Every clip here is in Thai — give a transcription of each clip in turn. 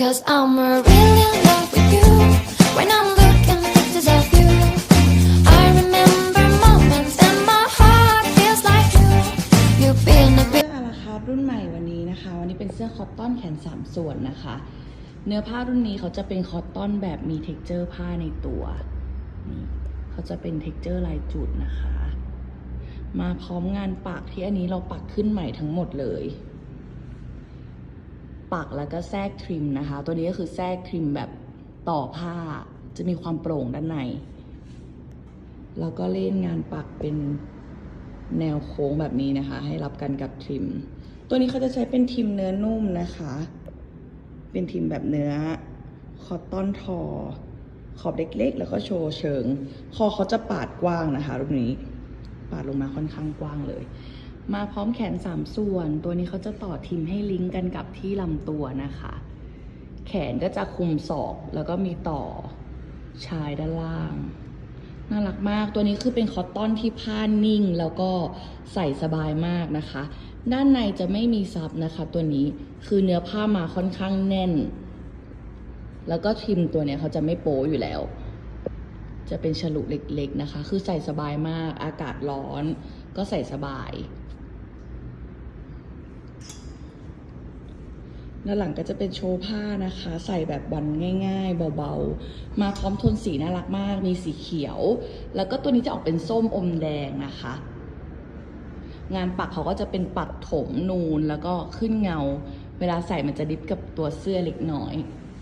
Cause I'm a really in love with you. When I'm looking pictures of you, I remember moments and my heart feels like you. You've been a bit. เสื้ออาราคาร์รุ่นใหม่วันนี้นะคะ วันนี้เป็นเสื้อคอตตอนแขน 3 ส่วนนะคะ เนื้อผ้ารุ่นนี้เขาจะเป็นคอตตอนแบบมีเท็กเจอร์ผ้าในตัวนี่เขาจะเป็นเท็กเจอร์ลายจุดนะคะ มาพร้อมงานปักที่อันนี้เราปักขึ้นใหม่ทั้งหมดเลย ปักแล้วก็แทรกทริมนะคะ ตัวนี้ก็คือแทรกทริมแบบต่อผ้า จะมีความโปร่งด้านใน แล้วก็เล่นงานปักเป็นแนวโค้งแบบนี้นะคะ ให้รับกันกับทริม ตัวนี้เขาจะใช้เป็นทริมเนื้อนุ่มนะคะ เป็นทริมแบบเนื้อคอตตอนทอ ขอบเล็กๆ แล้วก็โชว์เชิง คอเขาจะปาดกว้างนะคะรูปนี้ ปาดลงมาค่อนข้างกว้างเลย มาพร้อมแขน 3 ส่วน ตัวนี้เขาจะต่อทิมให้ลิงก์กันกับที่ลำตัวนะคะ แขนก็จะคุมศอกแล้วก็มีต่อชายด้านล่าง น่ารักมากตัวนี้คือเป็นคอตตอนที่ผ้านิ่ง แล้วก็ใส่สบายมากนะคะ ด้านในจะไม่มีซับนะคะ ตัวนี้คือเนื้อผ้ามาค่อนข้างแน่น แล้วก็ทิมตัวเนี้ยเขาจะไม่โป๊อยู่แล้วจะเป็นฉลุเล็กๆนะคะ คือใส่สบายมาก อากาศร้อนก็ใส่สบาย ด้านหลังก็จะเป็นโชว์ผ้านะคะ ใส่แบบวันง่าย ๆ เบาๆ มาพร้อมโทนสีน่ารักมาก มีสีเขียว แล้วก็ตัวนี้จะออกเป็นส้มอมแดงนะคะ งานปักเขาก็จะเป็นปักถมนูนแล้วก็ขึ้นเงา เวลาใส่มันจะดิฟกับตัวเสื้อเล็กน้อย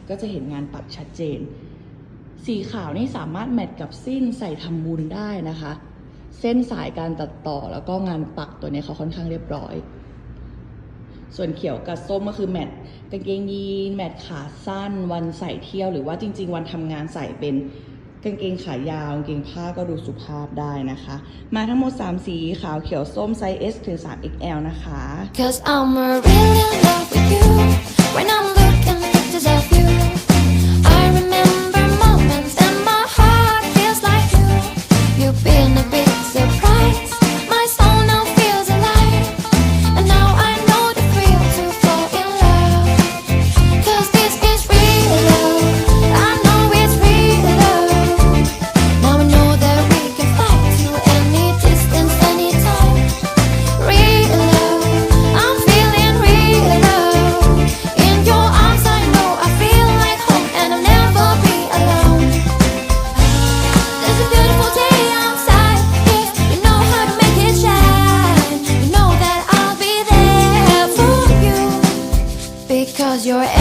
ก็จะเห็นงานปักชัดเจน สีขาวนี่สามารถแมทกับสิ้นใส่ทำบุญได้นะคะ เส้นสายการตัดต่อแล้วก็งานปักตัวนี้เขาค่อนข้างเรียบร้อย ส่วนเขียวกับส้มก็คือแมทกางเกงยีนแมทขาสั้น วันใส่เที่ยวหรือว่าจริง ๆ วันทำงานใส่เป็นกางเกงขายาวกางเกงผ้าก็ดูสุภาพได้นะคะ มาทั้งหมด 3 สีขาวเขียวส้มไซส์ S ถึง 3XL นะคะ Cause I'm really in love with you. your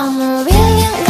I'm a real young